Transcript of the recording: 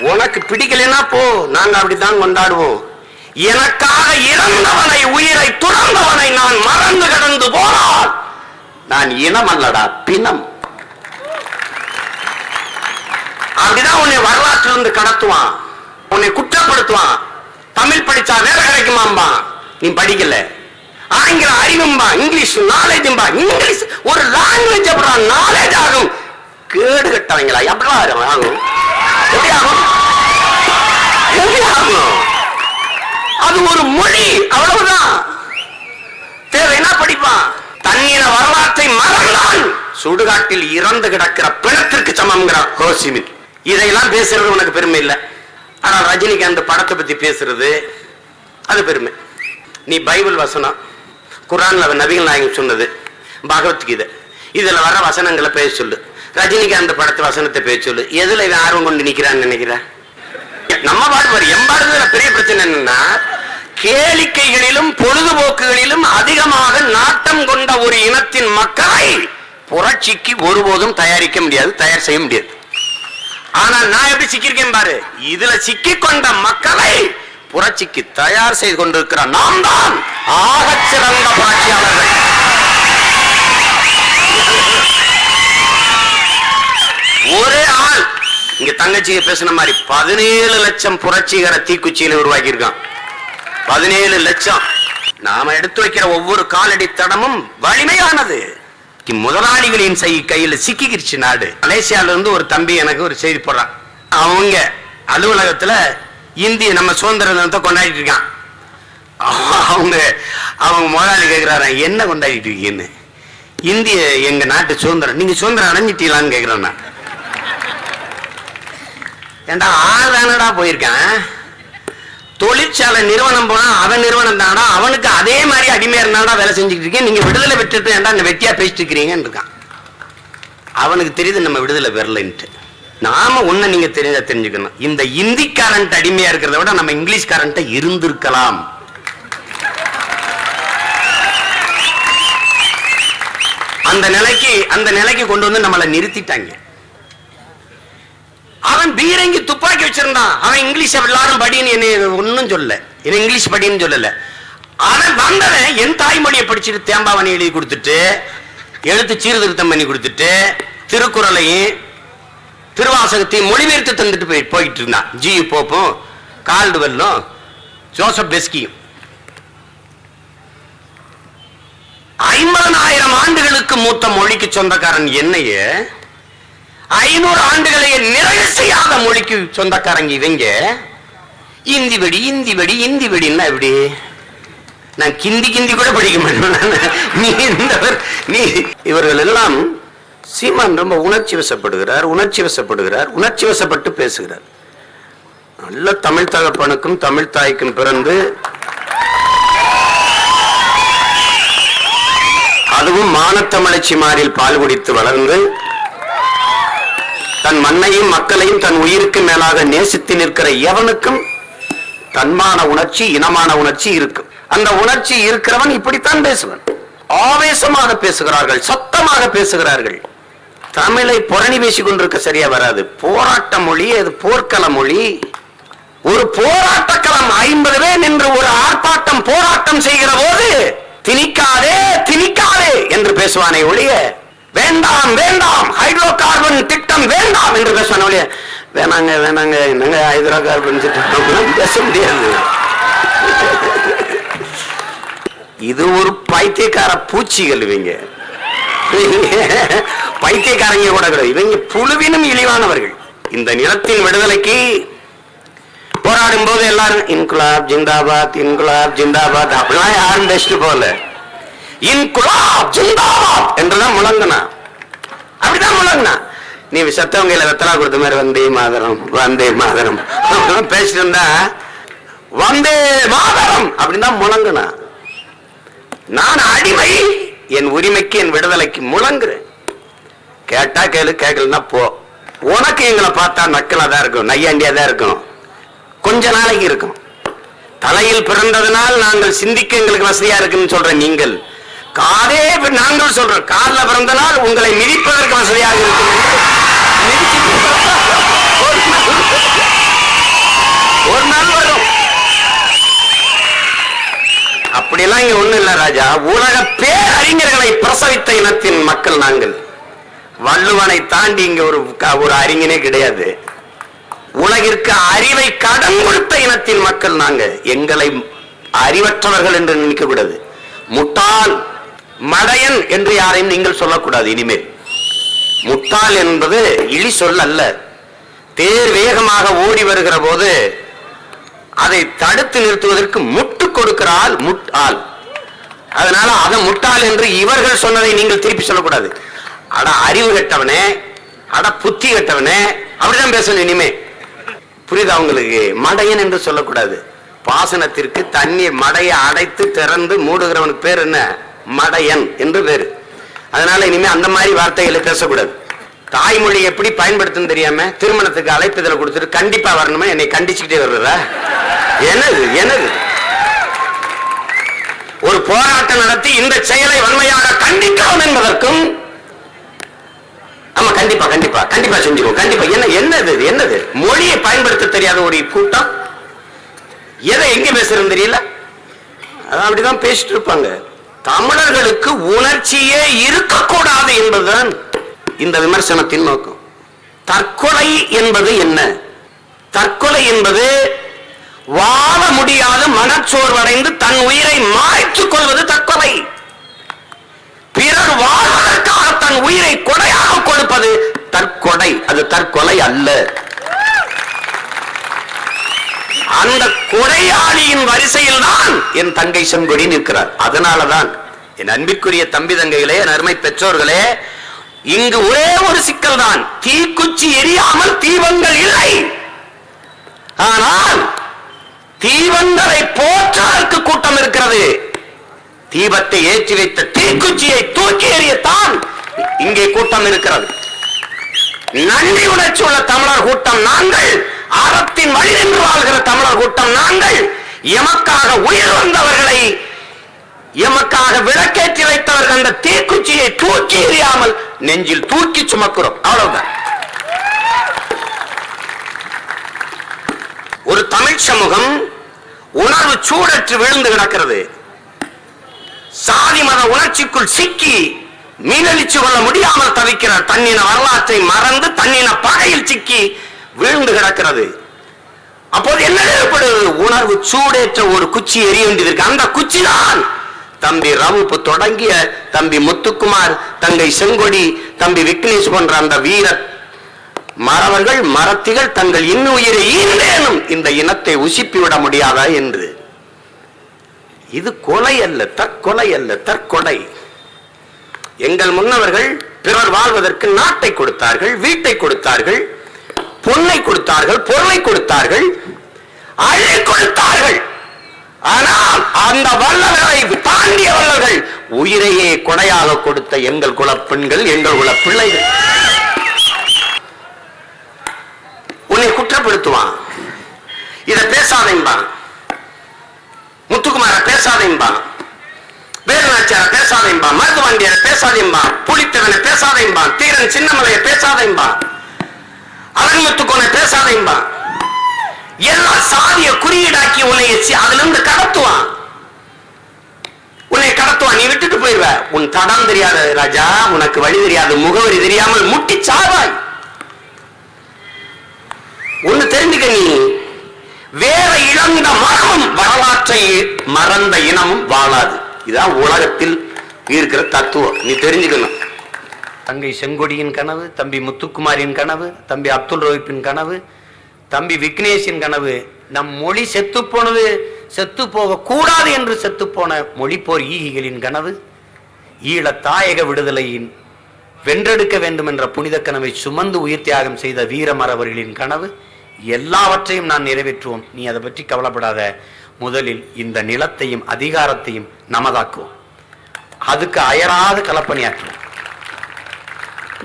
உனக்கு பிடிக்கலைன்னா போ நாங்க அப்படித்தான் கொண்டாடுவோம். எனக்காக இறந்தவனை உயிரை துறந்தவனை நான் மறந்து கடந்து போனால் நான் இனம் அல்லடா பிணம். அப்படிதான் உன்னை வரலாற்றில் இருந்து கடத்துவான். உன்னை குற்றப்படுத்துவான். தமிழ் படிச்சா வேலை கிடைக்குமாம்பா? நீ படிக்கல. ஆங்கில அறிவும்பா இங்கிலீஷ் நாலேஜும்பா இங்கிலீஷ் ஒரு லாங்குவேஜ் அப்புறம் நாலேஜ் ஆகும். கேடு கட்டவங்களா? எப்படிலாம் எப்படி ஆகும். எப்படி ஆகும்? அது ஒரு மொழி அவ்வளவுதான். தேவைன்னா படிப்பான்? தன்னின வரலாற்றை மறந்தான் சுடுகாட்டில் இறந்து கிடக்கிற பிணத்திற்கு சமம்ங்கிறார் ஹோசிமின் இதையெல்லாம் பேசுறது உனக்கு பெருமை இல்லை. ஆனா ரஜினிகாந்த் படத்தை பத்தி பேசுறது அது பெருமை. நீ பைபிள் வசனம் குரான்ல நபிகள் நாயகம் சொன்னது பகவத்கீதை இதுல வர வசனங்களை பேச சொல்லு. ரஜினிகாந்த் படத்து வசனத்தை பேச சொல்லு. எதுல இவன் ஆர்வம் கொண்டு நிக்கிறான்னு நினைக்கிற? நம்ம பாட்டு பாரு பெரிய பிரச்சனை என்னன்னா கேளிக்கைகளிலும் பொழுதுபோக்குகளிலும் அதிகமாக நாட்டம் கொண்ட ஒரு இனத்தின் மக்களை புரட்சிக்கு ஒருபோதும் தயாரிக்க முடியாது தயார் செய்ய முடியாது. ஆனா நான் எப்படி சிக்கியிருக்கேன் பாரு? இதுல சிக்கி கொண்ட மக்களை புரட்சிக்கு தயார் செய்து கொண்டிருக்கிற நாம் தான் ஆக சிறந்த புரட்சியாளர்கள். ஒரே ஆள் இங்க தங்கச்சியை பேசின மாதிரி பதினேழு லட்சம் புரட்சிகர தீக்குச்சியில உருவாக்கி இருக்கான் பதினேழு லட்சம். நாம எடுத்து வைக்கிற ஒவ்வொரு காலடி தடமும் வலிமையானது. முதலாளிகளின் செய் கையில சிக்கிக்கிருச்சு நாடு. மலேசியால இருந்து ஒரு தம்பி எனக்கு ஒரு செய்தி போடுறான். அவங்க அலுவலகத்துல இந்திய நம்ம சுதந்திர தினத்தை கொண்டாடிட்டு இருக்கான் அவங்க அவங்க முதலாளி கேட்கிறாரு என்ன கொண்டாடிட்டு இருக்கீங்கன்னு? இந்திய எங்க நாட்டு சுதந்திரம் நீங்க சுதந்திரம் அடைஞ்சிட்டீங்களான்னு கேட்கிறேன் நான். ஏண்டா ஆள் தானடா போயிருக்கேன். தொழிற்சாலை நிறுவனம் போனா அவன் நிறுவனம் தானடா அவனுக்கு அதே மாதிரி அடிமையா இருந்தாடா வேலை செஞ்சுட்டு இருக்கேன். நீங்க விடுதலை பெற்றுட்டு ஏன்டா இந்த வெட்டியா பேசிட்டு இருக்கிறீங்கன்னு இருக்கான். அவனுக்கு தெரியுது நம்ம விடுதலை பெறலன்ட்டு. நாம ஒண்ணு நீங்க தெரிஞ்சா தெரிஞ்சுக்கணும். இந்த இந்திக்காரன்ட்டு அடிமையா இருக்கிறத விட நம்ம இங்கிலீஷ் கரண்ட்டை இருந்திருக்கலாம். அந்த நிலைக்கு அந்த நிலைக்கு கொண்டு வந்து நம்மளை நிறுத்திட்டாங்க. அவன் பீரங்கி துப்பாக்கி வச்சிருந்தான். அவன் இங்கிலீஷ் எல்லாரும் படின்னு என்ன ஒன்னும் சொல்லல. என்ன இங்கிலீஷ் படின்னு சொல்லல. அவன் வந்தவன் என் தாய்மொழியை படிச்சுட்டு தேம்பாவணி எழுதி கொடுத்துட்டு எழுத்து சீர்திருத்தம் பண்ணி கொடுத்துட்டு திருக்குறளையும் திருவாசகத்தையும் மொழிபெயர்த்து தந்துட்டு போய் போயிட்டு இருந்தான். ஜி போப்பும் கால்டுவெல்லும் ஜோசப் பெஸ்கியும் ஐம்பதனாயிரம் ஆண்டுகளுக்கு மூத்த மொழிக்கு சொந்தக்காரன் என்னைய? ஐநூறு ஆண்டுகளையே நிறைவு செய்யாத மொழிக்கு சொந்தக்காரங்க இவங்க. இந்தி வெடி இந்தி வெடி இந்தி வெடின்னா எப்படி? நான் கிந்தி கிந்தி கூட படிக்க மாட்டேன். நீ இந்த நீ இவர்கள் எல்லாம் சீமான் ரொம்ப உணர்ச்சி வசப்படுகிறார் உணர்ச்சி வசப்படுகிறார் உணர்ச்சி வசப்பட்டு பேசுகிறார். நல்ல தமிழ் தகப்பனுக்கும் தமிழ் தாய்க்கும் பிறந்து அதுவும் மானத்தமிழச்சி மாறில் பால் குடித்து வளர்ந்து தன் மண்ணையும் மக்களையும் தன் உயிருக்கு மேலாக நேசித்து நிற்கிற எவனுக்கும் தன்மான உணர்ச்சி இனமான உணர்ச்சி இருக்கும் அந்த உணர்ச்சி இருக்கிறவன் இப்படித்தான் பேசுவன். ஆவேசமாக பேசுகிறார்கள் சத்தமாக பேசுகிறார்கள். தமிழை புரணி பேசிக் கொண்டிருக்க சரியா வராது. போராட்ட மொழி அது போர்க்கள மொழி. ஒரு போராட்ட களம் ஐம்பது பேர் நின்று ஒரு ஆர்ப்பாட்டம் போராட்டம் செய்கிற போது திணிக்காதே திணிக்காதே என்று பேசுவானே ஒழிய வேண்டாம் வேண்டாம் வேண்டாம் என்று பேசுவானே வேணாங்க வேணாங்க என்னங்க ஹைதராபாத் அப்படின்னு பேச முடியாது. இது ஒரு பைத்தியக்கார பூச்சிகள் இவங்க. பைத்தியக்காரங்க கூட கிடையாது. இவங்க புழுவினும் இழிவானவர்கள். இந்த நிலத்தின் விடுதலைக்கு போராடும் போது எல்லாரும் இன்குலாப் ஜிந்தாபாத் இன்குலாப் ஜிந்தாபாத் அப்படிலாம் யாரும் பேசிட்டு போகல. இன்குலாப் ஜிந்தாபாத் என்றுதான் முழங்கினா அப்படிதான் முழங்கினா நீ சத்தவங்க கையில வெத்தலா கொடுத்த மாதிரி வந்தே மாதரம் வந்தே மாதரம். பேசிட்டு இருந்தா வந்தே மாதரம் அப்படின்னு தான் முழங்குனா. நான் அடிமை என் உரிமைக்கு என் விடுதலைக்கு முழங்குறேன். கேட்டா கேளு கேட்கலன்னா போ. உனக்கு எங்களை பார்த்தா நக்கலா தான் இருக்கும் நையாண்டியா தான் இருக்கும் கொஞ்ச நாளைக்கு இருக்கும் தலையில் பிறந்ததனால் நாங்கள் சிந்திக்க எங்களுக்கு வசதியா இருக்குன்னு சொல்ற நீங்கள் காதே நாங்கள் சொல்றோம் காலில் பிறந்தனால் உங்களை மிதிப்பதற்கு வசதியாக இருக்கும் ஒரு நாள் வரும். அப்படியெல்லாம் இங்க ஒண்ணு இல்ல ராஜா. உலக பேரறிஞர்களை பிரசவித்த இனத்தின் மக்கள் நாங்கள். வள்ளுவனை தாண்டி இங்க ஒரு ஒரு அறிஞனே கிடையாது. உலகிற்கு அறிவை கடன் கொடுத்த இனத்தின் மக்கள் நாங்க எங்களை அறிவற்றவர்கள் என்று நினைக்க கூடாது முட்டாள் மடையன் என்று யாரையும் நீங்கள் சொல்லக்கூடாது இனிமேல். முட்டாள் என்பது இழி சொல் அல்ல. தேர் வேகமாக ஓடி வருகிற போது அதை தடுத்து நிறுத்துவதற்கு முட்டு கொடுக்கிறாள் முட்டாள். அதனால அதை முட்டாள் என்று இவர்கள் சொன்னதை நீங்கள் திருப்பி சொல்லக்கூடாது. அட அறிவு கெட்டவனே அட புத்தி கெட்டவனே அப்படிதான் பேசணும் இனிமே. புரியுதா உங்களுக்கு? மடையன் என்று சொல்லக்கூடாது. பாசனத்திற்கு தண்ணீர் மடையை அடைத்து திறந்து மூடுகிறவனுக்கு பேர் என்ன? மடையன் என்று பேரு. அதனால இனிமே அந்த மாதிரி வார்த்தைகளை பேசக்கூடாது. தாய்மொழி எப்படி பயன்படுத்தணும் தெரியாம திருமணத்துக்கு அழைப்பு இதில் கொடுத்துட்டு கண்டிப்பா வரணுமே? என்னை கண்டிச்சுக்கிட்டே வர்றதா எனது எனது ஒரு போராட்டம் நடத்தி இந்த செயலை வன்மையாக கண்டிக்கிறோம் என்பதற்கும் ஆமா கண்டிப்பா கண்டிப்பா கண்டிப்பா செஞ்சுக்கோ கண்டிப்பா. என்ன என்னது என்னது? மொழியை பயன்படுத்த தெரியாத ஒரு கூட்டம் எதை எங்க பேசுறதுன்னு தெரியல? அதான் அப்படிதான் பேசிட்டு இருப்பாங்க. தமிழர்களுக்கு உணர்ச்சியே இருக்கக்கூடாது என்பதுதான் இந்த விமர்சனத்தின் நோக்கம். தற்கொலை என்பது என்ன? தற்கொலை என்பது வாழ முடியாத மனச்சோர்வடைந்து தன் உயிரை மாய்த்துக் கொள்வது தற்கொலை. பிறர் வாழ்வதற்காக தன் உயிரை கொடையாக கொடுப்பது தற்கொலை. அது தற்கொலை அல்ல. அந்த கொடையாளியின் வரிசையில் தான் என் தங்கை செங்கொடி நிற்கிறார். அதனாலதான் என் அன்பிற்குரிய தம்பி தங்கைகளே நர்மை அருமை பெற்றோர்களே இங்கு ஒரே ஒரு சிக்கல் தான் தீக்குச்சி எரியாமல் தீபங்கள் இல்லை. ஆனால் தீபங்களை போற்றதற்கு கூட்டம் இருக்கிறது. தீபத்தை ஏற்றி வைத்த தீக்குச்சியை தூக்கி எறியத்தான் இங்கே கூட்டம் இருக்கிறது. நன்றி உணர்ச்சி உள்ள தமிழர் கூட்டம் நாங்கள். அறத்தின் வழி நின்று வாழ்கிற தமிழர் கூட்டம் நாங்கள். எமக்காக உயிர் வந்தவர்களை எமக்காக விளக்கேற்றி வைத்தவர்கள் அந்த தீக்குச்சியை தூக்கி எறியாமல் நெஞ்சில் தூக்கி சுமக்கிறோம். அவ்வளவுதான். ஒரு தமிழ் சமூகம் உணர்வு சூடற்று விழுந்து கிடக்கிறது. சாதி மத உணர்ச்சிக்குள் சிக்கி மீனழிச்சு கொள்ள முடியாமல் தவிக்கிறார் தன்னின வரலாற்றை மறந்து தன்னின பகையில் சிக்கி விழுந்து கிடக்கிறது. அப்போது என்ன ஏற்படுகிறது? உணர்வு சூடேற்ற ஒரு குச்சி எரிய வேண்டியது அந்த குச்சி தான் தம்பி ரவுப்பு தொடங்கிய தம்பி முத்துக்குமார் தங்கை செங்கொடி தம்பி விக்னேஷ் போன்ற அந்த வீர மறவர்கள் மரத்திகள் தங்கள் இன்னுயிரை ஈரேனும் இந்த இனத்தை உசிப்பி விட முடியாதா என்று. இது கொலை அல்ல தற்கொலை அல்ல தற்கொலை. எங்கள் முன்னவர்கள் பிறர் வாழ்வதற்கு நாட்டை கொடுத்தார்கள் வீட்டை கொடுத்தார்கள் பொன்னை கொடுத்தார்கள் பொருளை கொடுத்தார்கள் அள்ளி கொடுத்தார்கள். ஆனால் அந்த வல்லவரை தாண்டிய வல்லர்கள் உயிரையே கொடையாக கொடுத்த எங்கள் குல பெண்கள் எங்கள் குல பிள்ளைகள் உன்னை குற்றப்படுத்துவான். இத பேசாதேம்பான் முத்துக்குமார பேசாதேன்பான் வேலுநாச்சியார பேசாதேன்பான் மருதுவாண்டியார பேசாதேம்பான் புலித்தவனை பேசாதேம்பான் தீரன் சின்னமலைய பேசாதேம்பான் அரண்மத்துக்கோனை பேசாதேம்பான் எல்லாம் சாதிய குறியீடாக்கி உன்னை அதுல இருந்து கடத்துவான். உன்னை நீ விட்டுட்டு போயிருவ. உன் தடம் தெரியாத ராஜா. உனக்கு வழி தெரியாது முகவரி தெரியாமல் முட்டி சாவாய். ஒண்ணு தெரிஞ்சுக்க நீ. வேற இழந்த மரமும் வரலாற்றை மறந்த இனமும் வாழாது. இதான் உலகத்தில் இருக்கிற தத்துவம். நீ தெரிஞ்சுக்கணும். தங்கை செங்கொடியின் கனவு தம்பி முத்துக்குமாரின் கனவு தம்பி அப்துல் ரோஹிப்பின் கனவு தம்பி விக்னேஷின் கனவு. நம் மொழி செத்து போனது செத்து போகக்கூடாது என்று செத்துப்போன மொழிப்போர் ஈகிகளின் கனவு ஈழ தாயக விடுதலையின் வென்றெடுக்க வேண்டும் என்ற புனித கனவை சுமந்து உயிர் தியாகம் செய்த வீரமரவர்களின் கனவு எல்லாவற்றையும் நான் நிறைவேற்றுவோம். நீ அதை பற்றி கவலைப்படாத. முதலில் இந்த நிலத்தையும் அதிகாரத்தையும் நமதாக்குவோம். அதுக்கு அயராது களப்பணியாற்றுவோம்.